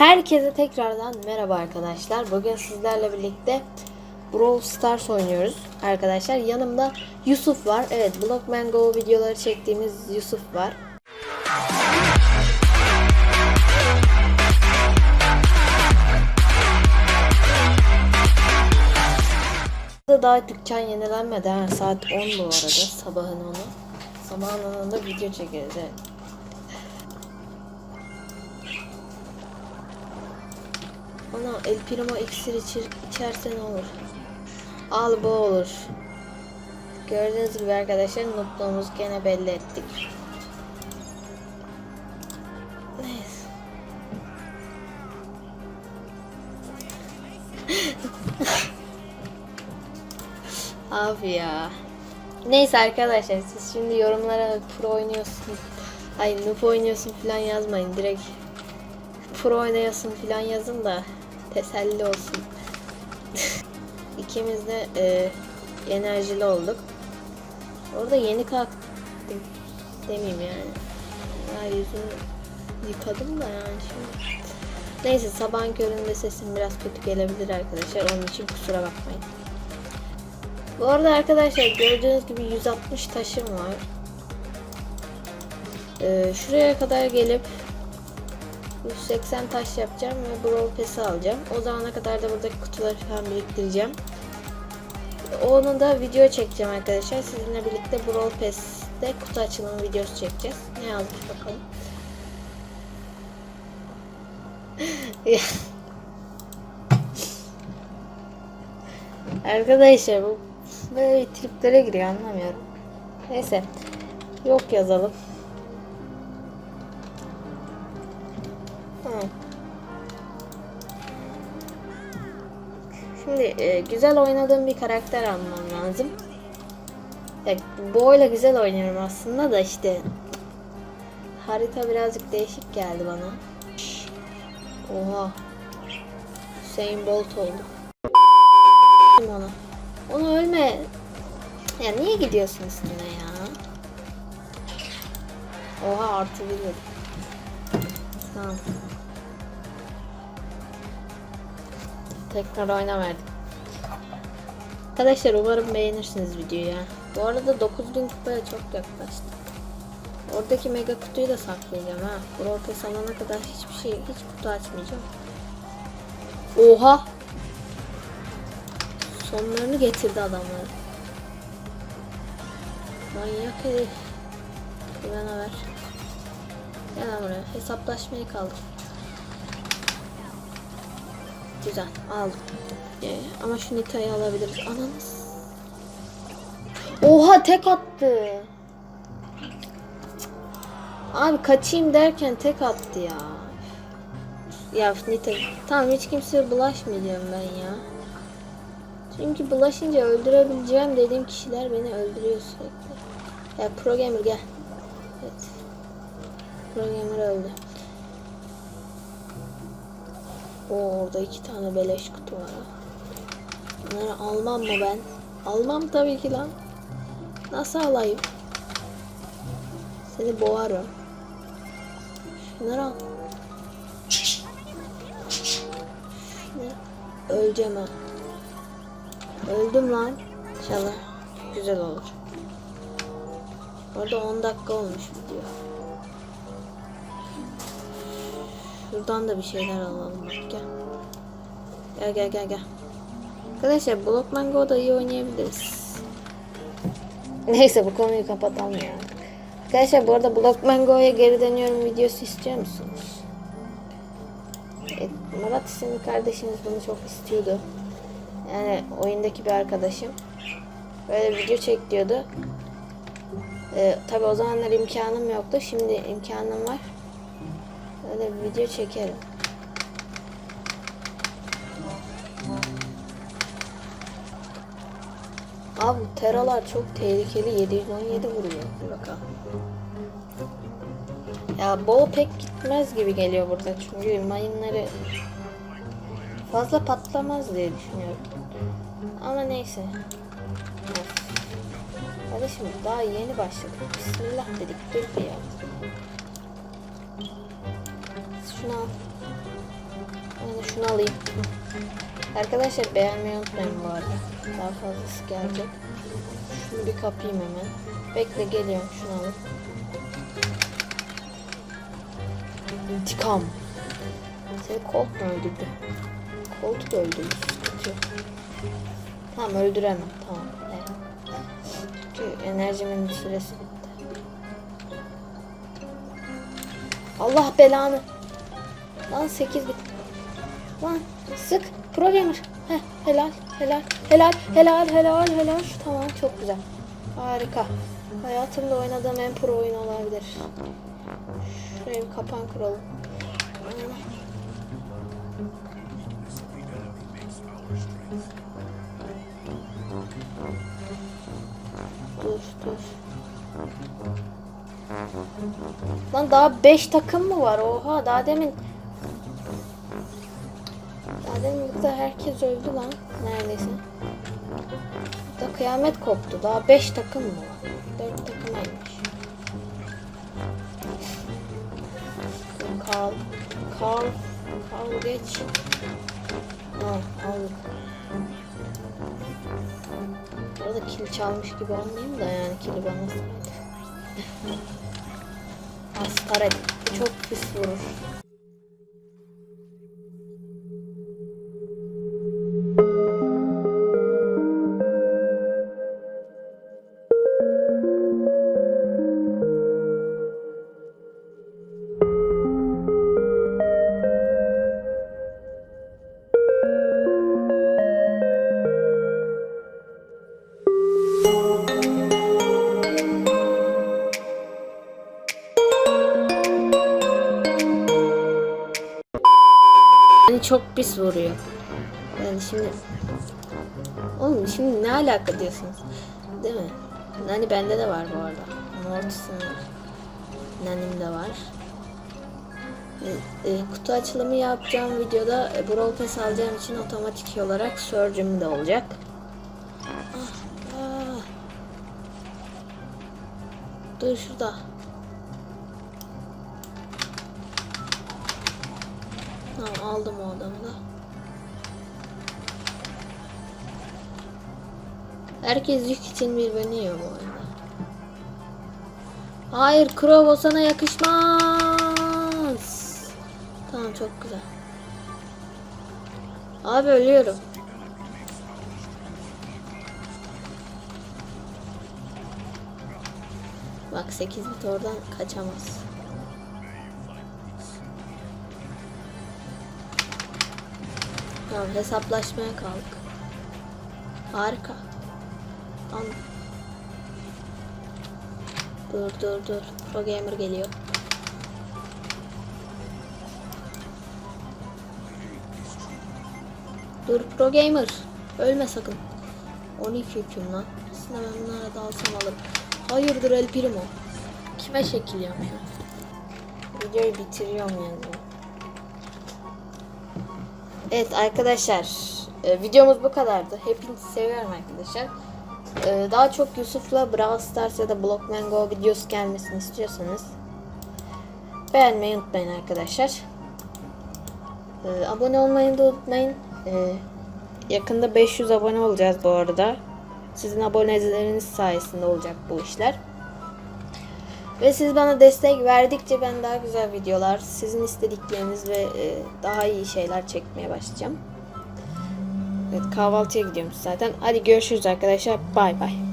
Herkese tekrardan merhaba arkadaşlar. Bugün sizlerle birlikte Brawl Stars oynuyoruz arkadaşlar. Yanımda Yusuf var. Evet, Blockman Go videoları çektiğimiz Yusuf var. Daha dükkan yenilenmedi ha. Saat 10 bu arada. Sabahın 10'u. Sabahın 10'unda video çekeriz. Evet. Ana El Primo iksir içir, içerse ne olur? Al bu olur. Gördüğünüz gibi arkadaşlar mutluluğumuzu gene belli ettik. Neyse. Abi ya. Neyse arkadaşlar siz şimdi yorumlara pro oynuyorsun. Ay noob oynuyorsun falan yazmayın. Direkt pro oynuyorsun falan yazın da teselli olsun. İkimiz de e, enerjili olduk. Orada yeni kalktım demeyeyim yani. Ya yüzümü yıkadım da yani şimdi. Neyse sabahın köründe sesim biraz kötü gelebilir arkadaşlar. Onun için kusura bakmayın. Bu arada arkadaşlar gördüğünüz gibi 160 taşım var. Ee, şuraya kadar gelip 180 taş yapacağım ve Brawl Pass'i alacağım. O zamana kadar da buradaki kutuları falan biriktireceğim. Onu da video çekeceğim arkadaşlar. Sizinle birlikte Brawl Pass'te kutu açılımı videosu çekeceğiz. Ne yazmış bakalım. arkadaşlar bu böyle triplere giriyor anlamıyorum. Neyse. Yok yazalım. Şimdi e, güzel oynadığım bir karakter almam lazım. Ya, boyla güzel oynuyorum aslında da işte harita birazcık değişik geldi bana. Oha. Hüseyin Bolt oldu. Onu. Onu ölme. Ya niye gidiyorsun üstüne ya? Oha artı bir. Tamam. Tekrar oyna verdim. Arkadaşlar umarım beğenirsiniz videoyu. Bu arada 9000 kupaya çok yaklaştım. Oradaki mega kutuyu da saklayacağım ha. Brawl alana kadar hiçbir şey, hiç kutu açmayacağım. Oha! Sonlarını getirdi adamlar. Manyak herif. Bana ver. Gel buraya. Hesaplaşmayı kaldır. Güzel aldım. Ee, ama şu Nita'yı alabiliriz. Ananız. Oha tek attı. Abi kaçayım derken tek attı ya. Ya Nita. Tamam hiç kimseye bulaşmayacağım ben ya. Çünkü bulaşınca öldürebileceğim dediğim kişiler beni öldürüyor sürekli. Ya Pro gel. Evet. Pro öldü. O orada iki tane beleş kutu var. Bunları almam mı ben? Almam tabii ki lan. Nasıl alayım? Seni boğarım. Şunları al. Şunları. Öleceğim ha. Öldüm lan. İnşallah güzel olur. Orada 10 dakika olmuş video. Şuradan da bir şeyler alalım bak gel. Gel gel gel gel. Arkadaşlar Blockman Go'da iyi oynayabiliriz. Neyse bu konuyu kapatalım ya. Arkadaşlar bu arada Blockman Go'ya geri dönüyorum videosu istiyor musunuz? Evet, Murat isimli kardeşimiz bunu çok istiyordu. Yani oyundaki bir arkadaşım. Böyle video çek diyordu. Ee, Tabi o zamanlar imkanım yoktu. Şimdi imkanım var. Öyle bir video çekerim. Abi teralar çok tehlikeli. 717 vuruyor. Bakalım. Ya bol pek gitmez gibi geliyor burada. Çünkü mayınları fazla patlamaz diye düşünüyorum. Ama neyse. Of. Kardeşim daha yeni başladık. Bismillah dedik. Dur bir ya. Şunu al. De şunu alayım. Arkadaşlar beğenmeyi unutmayın bu arada. Daha fazlası gelecek. Şunu bir kapayım hemen. Bekle geliyorum şunu alıp. İntikam. Seni Colt mu öldürdü? Colt öldürdü. Tamam öldüremem. Tamam. Çünkü enerjimin süresi bitti. Allah belanı. Lan 8 bit. Lan sık. Pro gamer. Heh, helal, helal, helal, helal, helal, helal. Tamam çok güzel. Harika. Hayatımda oynadığım en pro oyun olabilir. Şuraya bir kapan kuralım. Dur dur. Lan daha 5 takım mı var? Oha daha demin demin burada herkes öldü lan neredeyse. Burada kıyamet koptu. Daha 5 takım mı var? 4 takım aymış. Kal. Kal. Kal geç. Ha, aldık. Burada kil çalmış gibi olmayayım da yani kili bana saydı. Astaret. Çok pis vurur. Çok pis vuruyor. Yani şimdi Oğlum şimdi ne alaka diyorsunuz? Değil mi? Nani bende de var bu arada. Mortis'in. Nani'm de var. E, e, kutu açılımı yapacağım videoda e, Brawl Pass alacağım için otomatik olarak Surge'üm de olacak. Ah, ah. Dur şurada. Tamam aldım o adamı da. Herkes yük için birbirini yiyor bu arada. Hayır Crow o sana yakışmaz. Tamam çok güzel. Abi ölüyorum. Bak 8 bit oradan kaçamaz. Tamam hesaplaşmaya kalk. Harika. An. Dur dur dur. Pro gamer geliyor. Dur pro gamer. Ölme sakın. 12 hüküm lan. Aslında ben bunlara dalsam alırım. Hayırdır El Primo. Kime şekil yapıyor? Videoyu bitiriyorum yani. Evet arkadaşlar e, videomuz bu kadardı. Hepinizi seviyorum arkadaşlar. E, daha çok Yusuf'la Brawl Stars ya da Blockman Go videosu gelmesini istiyorsanız beğenmeyi unutmayın arkadaşlar. E, abone olmayı da unutmayın. Yakında 500 abone olacağız bu arada. Sizin aboneleriniz sayesinde olacak bu işler. Ve siz bana destek verdikçe ben daha güzel videolar, sizin istedikleriniz ve e, daha iyi şeyler çekmeye başlayacağım. Evet kahvaltıya gidiyorum zaten. Hadi görüşürüz arkadaşlar. Bay bay.